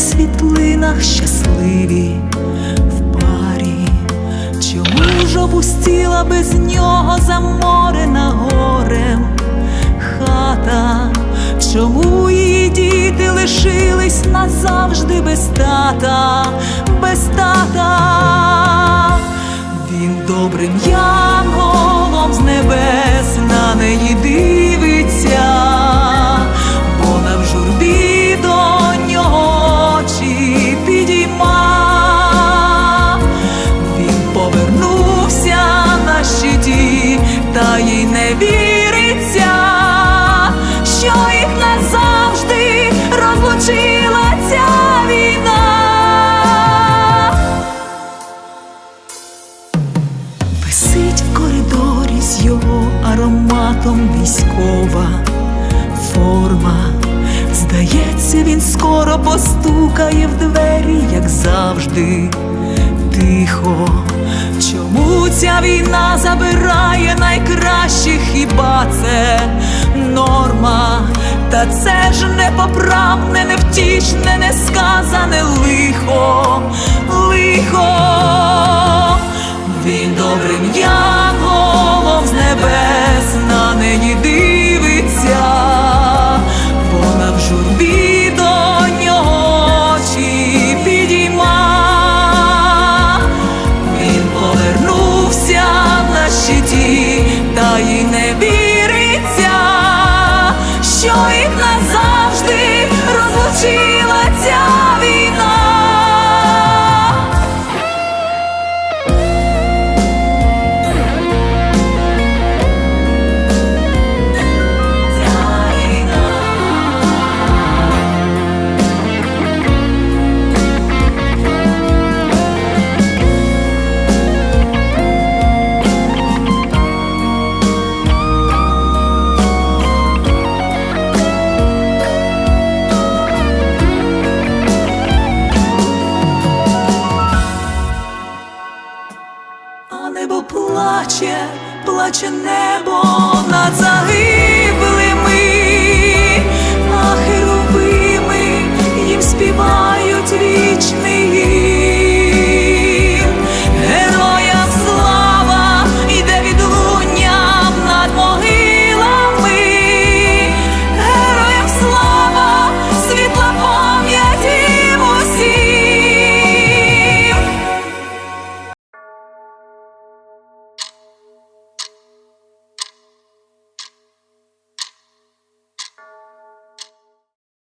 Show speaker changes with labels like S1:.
S1: світлинах щасливі в парі. Чому ж опустіла без нього заморена горем хата? Чому її діти лишились назавжди без тата, без тата? Він добрим янголом віриться, що їх назавжди розлучила ця війна. Висить в коридорі з його ароматом військова форма. Здається, він скоро постукає в двері, як завжди, тихо. Ця війна забирає найкращих, хіба це норма? Та це ж непоправне, невтішне, несказане лихо. Небо плаче, плаче небо над загиблими,